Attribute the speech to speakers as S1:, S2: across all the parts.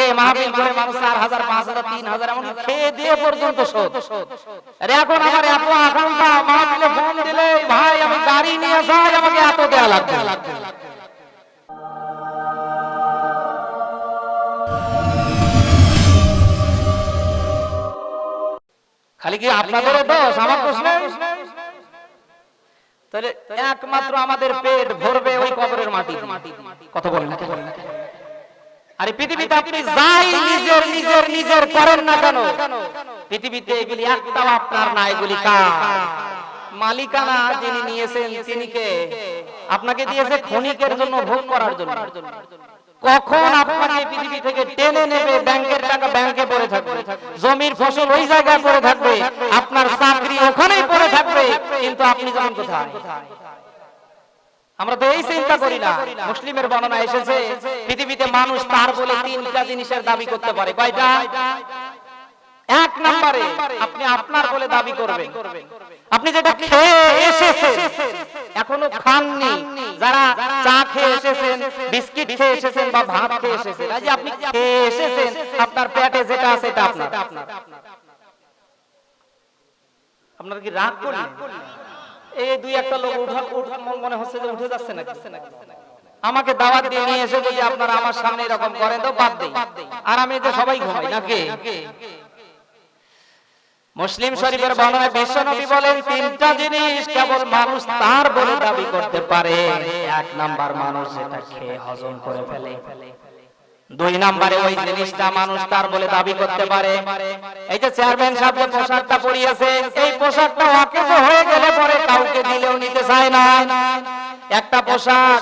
S1: আগে মাহফিল করে মানুষ চার হাজার, পাঁচ হাজার, তিন হাজার এমন খেয়ে দিয়ে পর্যন্ত শোধ। আর এখন আমার এত আকাঙ্ক্ষা, মাহফিলে ফোন দিলে, ভাই, আমি গাড়ি নিয়ে যাই, আমাকে এত দেওয়া লাগবে। খালি কি আপনাদেরও দোষ? আমার দোষ নেই? তাহলে একমাত্র আমাদের পেট ভরবে ওই কবরের মাটি কত বলেন। আরে পৃথিবীতে আপনি যাই নিজের নিজের নিজের করেন না কেন? পৃথিবীতে এগুলি একটাও আপনার না এগুলি কার? মালিকানা যিনি নিয়েছেন তিনি কে? আপনাকে দিয়েছে ক্ষণিকের জন্য ভোগ করার জন্য। কখন আপনাকে এই পৃথিবী থেকে টেনে নেবে ব্যাংকের টাকা ব্যাংকে পড়ে থাকবে। জমির ফসল ওই জায়গায় পড়ে থাকবে। আপনার চাকরি ওখানেই পড়ে থাকবে। কিন্তু আপনি যেমন কোথায়? আমরা তো এই চিন্তা করি না। মুসলিমের বর্ণনা এসেছে, পৃথিবীতে মানুষ তার বলে তিনটা জিনিসের দাবি করতে পারে। কয়টা? এক নম্বরে, আপনি আপনার বলে দাবি করবেন। আপনি যেটা খেয়ে এসেছেন, এখনও খাননি। যারা চা খেয়ে এসেছেন, বিস্কিট খেয়ে এসেছেন বা ভাত খেয়ে এসেছেন যে আপনি খেয়ে এসেছেন, আপনার পেটে যেটা আছে এটা আপনার। আপনার কি রাগ করলেন? এই দুই একটা লোক উঠা মনে হচ্ছে যে উঠে যাচ্ছে না আমাকে দাওয়াত দিয়ে নিয়ে এসে যদি আপনারা আমার সামনে এরকম করেন তো বাদ দেই। আর আমি যে সবাই ঘুমাই নাকি? মুসলিম শরীফের বর্ণনায় বিশ্ব নবী বলেন, তিনটা জিনিস কেবল মানুষ তার বলে দাবি করতে পারে। এক নাম্বার মানুষ যেটা খেয়ে হজম করে ফেলে। দুই নম্বরে ওই জিনিসটা মানুষ তার বলে দাবি করতে পারে। এই যে চেয়ারম্যান সাহেব যে পোশাকটা পরিয়েছে এই পোশাকটা অকেজ হয়ে গেলে পরে চায় না। একটা পোশাক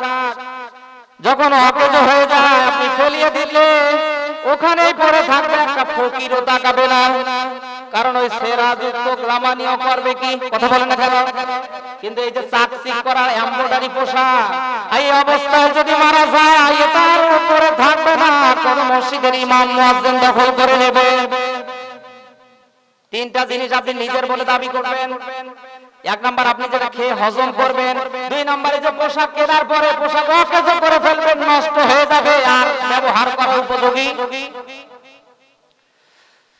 S1: যখন অকেজ হয়ে যায়, আপনি ফেলিয়ে দিলে ওখানেই পড়ে থাকবে একটা ফকিরও তাকাবে না। কারণ ওই সেরা যুক্ত গ্রামানীয় করবে কি? কথা বলে না কেন? কিন্তু এই যে চাকচিক করা এমব্রয়ডারি পোশাক, এই অবস্থায় যদি মারা যায় তার উপরে থাকবে না। কোন মসজিদের ইমাম, মুয়াজ্জিন দখল করে নেবে। তিনটা জিনিস আপনি নিজের বলে দাবি করবেন। এক নাম্বার আপনি যেটা খেয়ে হজম করবেন, দুই নম্বরে যে পোশাক কেনার পরে পোশাক অকেজ করে ফেলবেন, নষ্ট হয়ে যাবে আর ব্যবহার করা উপযোগী।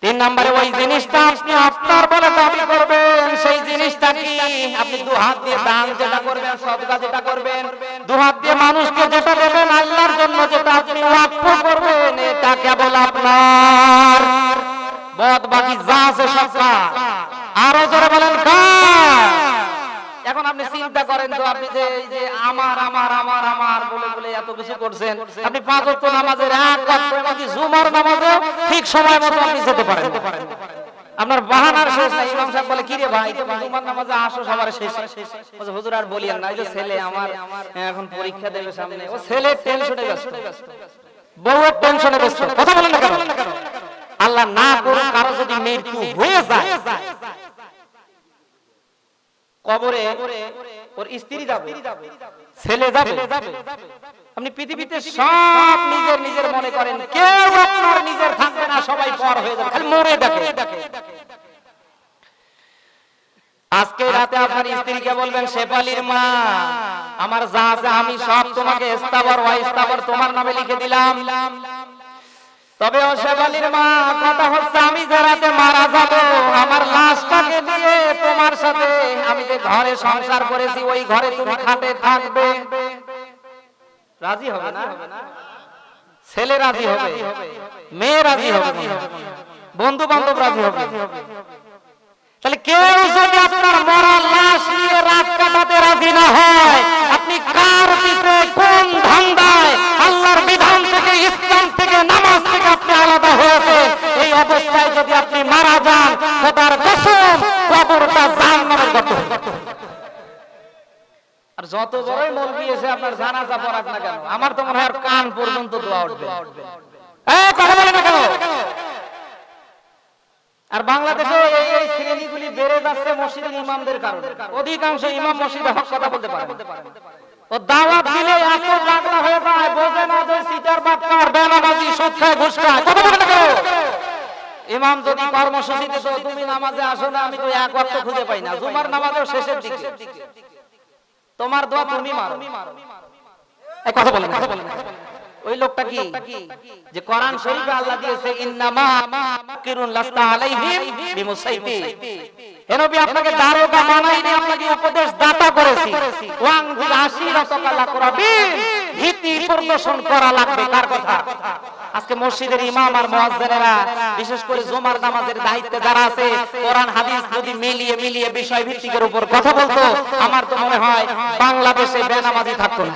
S1: তিন নম্বরে ওই জিনিসটা আপনি আপনার বলে দাবি করবেন, সেই জিনিসটা কি? আপনি দু হাত দিয়ে দান যেটা করবেন, সদকা যেটা করবেন, দু হাত দিয়ে মানুষকে যেটা দেবেন, আল্লাহর জন্য যেটা আপনি ওয়াক্ফ করবেন, এটা কেবল আপনার। বদ বাকি যা আছে সব। আরও জোরে বলেন এখন আপনি চিন্তা করেন তো আপনি যে এই যে আমার আমার আমার আমার বলে বলে এত কিছু করছেন আপনি পাঁচ ওয়াক্ত নামাজের এক ওয়াক্ত এমনকি জুমার নামাজে ঠিক সময় মতো আপনি যেতে পারেন। আপনার বাহানার শেষ নাই ইমাম সাহেব বলে কি রে ভাই তুমি জুমার নামাজে আসো সবার শেষ। বলছে, হুজুর আর বলিয়েন না এই যে ছেলে আমার এখন পরীক্ষা দেবে সামনে। ও ছেলে টেনশনে ব্যস্ত। বউয়ের টেনশনে ব্যস্ত। কথা বলেন না কেন? আল্লাহ না করুক কারও যদি মৃত্যু হয়ে যায় কবরে ওর স্ত্রী যাবে। ছেলে যাবে। আপনি পৃথিবীতে সব নিজের নিজের মনে করেন। কেউ আপনার নিজের থাকবে না, সবাই পর হয়ে যাবে। খালি মরে দেখে। আজকে রাতে আপনার স্ত্রীকে বলবেন, শেফালির মা, আমার যা আমি সব তোমাকে স্থাবর ওয়াই স্থাবর তোমার নামে লিখে দিলাম। তবে ও শেফালির মা, কথা হচ্ছে আমি যে রাতে মারা যাব, আমার লাশটাকে দিয়ে তোমার সাথে আমি যে ঘরে সংসার করেছি, ওই ঘরে তুমি খাটে থাকবে। রাজি হবে না? ছেলে রাজি হবে, মেয়ে রাজি হবে বন্ধু বান্ধব রাজি হবে। তাহলে কেউ যদি আপনার মরা লাশ নিয়ে রাত কাটাতে রাজি না হয় আপনি কার পিছে কোন ধান্দায় আল্লাহর বিধান থেকে ইসলাম থেকে নামাজ থেকে আপনি আলাদা হয়েছে এই অবস্থায় যদি যান খোদার কসম কবরটা জাহান্নামের গর্ত আর যত বড়ই মলবি এসে আপনার জানাজা পড়াক না কেন, আমার তো মনে হয় কান পর্যন্ত দোয়া উঠবে। এই, কথা বলে না কেন? আর বাংলাদেশে এই শ্রেণীগুলি বেড়ে যাচ্ছে মসজিদের ইমামদের কারণে। অধিকাংশ ইমাম মসজিদে হক কথা বলতে পারে ও দাওয়াত দিলে এত পাগলা হয়ে যায়, বোঝে না যে সিটার বাটপার বেনাবাজি সুদ খায়, ঘুষ খায়। কথা বলে না কেন? ইমাম যদি কর্মসূচিতে তো তুমি নামাজে আসো না, আমি তো এক ওয়াক্ত খুঁজে পাই না। জুমার নামাজেও শেষের দিকে। তোমার দোয়া তুমি মারো। এই কথা বলেন কথা বলেন। ওই লোকটা কি? যে কোরআন শরীফে আল্লাহ দিয়েছে, ইন্নামা কিরুন লাস্তা আলাইহিম বিমুসাইতি। হে নবী আপনাকে দারোগা বানাইনি আপনাকে উপদেশ দাতা করেছি। ওয়াং দিল আশিরাত কালা ভীতি প্রদর্শন করা লাগবে কার কথা। আজকে মসজিদের ইমাম আর মুয়াজ্জিনেরা, বিশেষ করে জুমার নামাজের দায়িত্বে যারা আছে, কোরআন, হাদিস যদি মিলিয়ে মিলিয়ে বিষয় ভিত্তিকের উপর কথা বলতো, আমার তো মনে হয় বাংলাদেশে বেনামাজি থাকতো না।